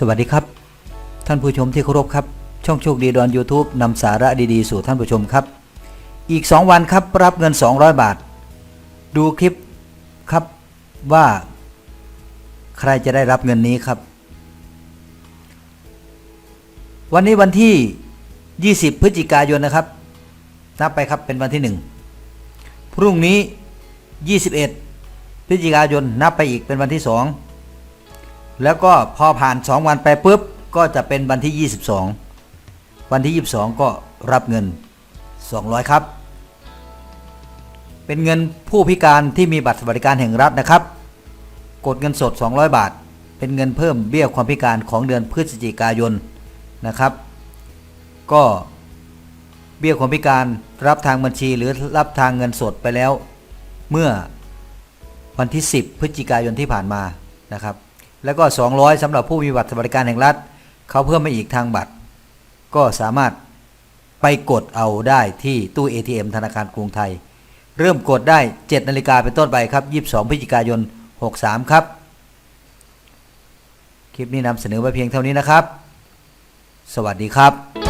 สวัสดีครับ ท่านผู้ชมที่เคารพครับ ช่องโชคดีดอน YouTube นำสาระดีๆ สู่ท่านผู้ชมครับ อีก 2 วันครับรับเงิน 200 บาท ดูคลิปครับว่า ใครจะได้รับเงินนี้ครับ วันนี้วันที่ 20 พฤศจิกายนนะครับนับไปครับเป็นวันที่ 1 พรุ่งนี้ 21 พฤศจิกายนนับไปอีกเป็นวันที่ 2 แล้วก็พอผ่าน 2 วันไปปุ๊บ ก็จะเป็นวันที่ 22 วันที่ 22 ก็รับเงิน 200 ครับ เป็นเงินผู้พิการที่มีบัตรสวัสดิการแห่งรัฐนะครับ กดเงินสด 200 บาท เป็นเงินเพิ่มเบี้ยความพิการของเดือนพฤศจิกายนนะครับ ก็เบี้ยความพิการรับทางบัญชีหรือรับทางเงินสดไปแล้ว เมื่อวันที่ 10 พฤศจิกายนที่ผ่านมานะครับ แล้วก็ 200สำหรับผู้มีบัตรสวัสดิการแห่งรัฐเขาเพิ่มมาอีกทางบัตร ก็สามารถไปกดเอาได้ที่ตู้ ATM ธนาคารกรุงไทย เริ่มกดได้ 7นาฬิกาเป็นต้นไปครับ 22 พฤศจิกายน 63 ครับ คลิปนี้นำเสนอไว้เพียงเท่านี้นะครับ สวัสดีครับ